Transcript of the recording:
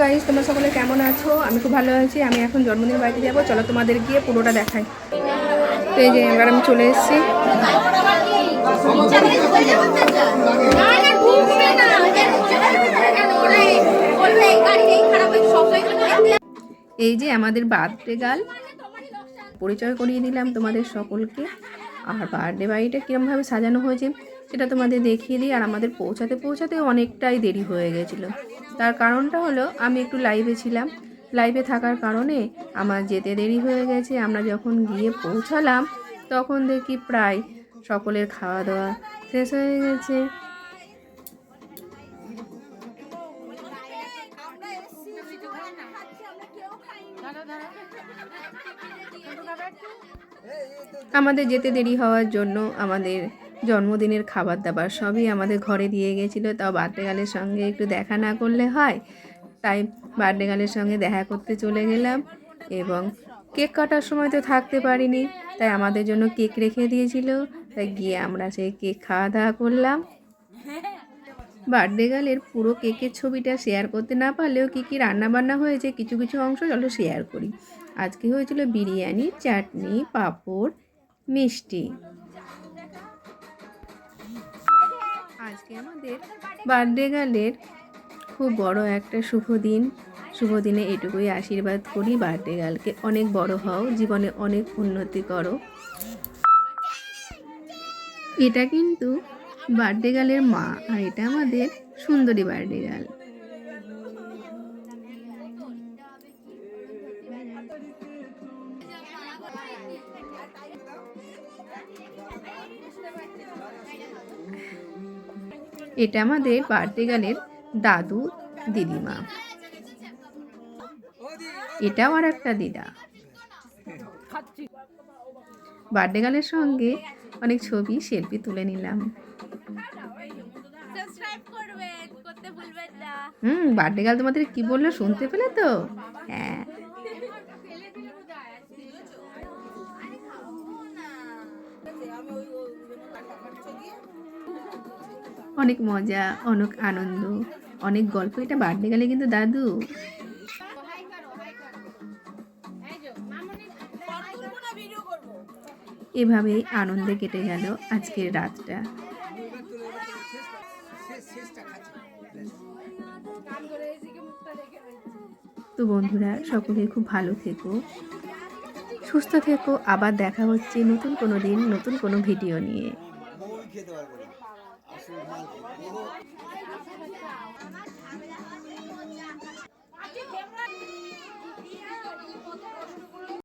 Guys তোমরা সকলে কেমন আছো? আমি খুব ভালো আছি। আমি এখন জন্মদিনের বাড়িতে যাব। চলো তোমাদের গিয়ে পুরোটা দেখাই। তো এই যে এবার আমি চলে এসেছি। এই যে আমাদের বার্থডে গাল পরিচয় করিয়ে দিলাম তোমাদের সকলকে। আর বার্থডে বাড়িটা কীরমভাবে সাজানো হয়েছে, সেটা তোমাদের দেখিয়ে দিই। আর আমাদের পৌঁছাতে পৌঁছাতে অনেকটাই দেরি হয়ে গেছিল। তার কারণটা হলো, আমি একটু লাইভে ছিলাম। লাইভে থাকার কারণে আমার যেতে দেরি হয়ে গেছে। আমরা যখন গিয়ে পৌঁছালাম, তখন দেখি প্রায় সকলের খাওয়া দাওয়া শেষ হয়ে গেছে। আমাদের যেতে দেরি হওয়ার জন্য আমাদের জন্মদিনের খাবার দাবার সবই আমাদের ঘরে দিয়ে গেছিল। তাও বার্থডে গালের সঙ্গে একটু দেখা না করলে হয়, তাই বার্থডে গালের সঙ্গে দেখা করতে চলে গেলাম এবং কেক কাটার সময় তো থাকতে পারিনি, তাই আমাদের জন্য কেক রেখে দিয়েছিল। তাই গিয়ে আমরা সেই কেক খাওয়া দাওয়া করলাম। বার্থডে গালের পুরো কেকের ছবিটা শেয়ার করতে না পারলেও কী কী রান্না বান্না হয়েছে, কিছু কিছু অংশ চলো শেয়ার করি। আজকে হয়েছিল বিরিয়ানি, চাটনি, পাঁপড়, মিষ্টি। আজকে আমাদের বার্থডে গার্লের খুব বড় একটা শুভ দিন। শুভ দিনে এটুকুই আশীর্বাদ করি বার্থডে গার্লকে অনেক বড় হও, জীবনে অনেক উন্নতি করো। এটা কিন্তু বার্থডে গার্লের মা আর এটা আমাদের সুন্দরী বার্থডে গার্ল এটা আমাদের বার্থডে গার্লের দাদু দিদিমা। এটাও আর একটা দিদা। বার্থডে গার্লের সঙ্গে অনেক ছবি সেলফি তুলে নিলাম। সাবস্ক্রাইব করবেন করতে ভুলবেন না। হুম বার্থডে গার্ল তোমাদের কি বলল শুনতে পেলে তো? হ্যাঁ। অনেক মজা, অনেক আনন্দ, অনেক গল্প। এটা বার্থডে গেলে কিন্তু দাদু। এভাবেই আনন্দে কেটে গেল আজকের রাতটা। তো বন্ধুরা, সকলে খুব ভালো থেকো, সুস্থ থেকো। আবার দেখা হচ্ছে নতুন কোনো দিন, নতুন কোনো ভিডিও নিয়ে। 妈妈，妈我了，妈。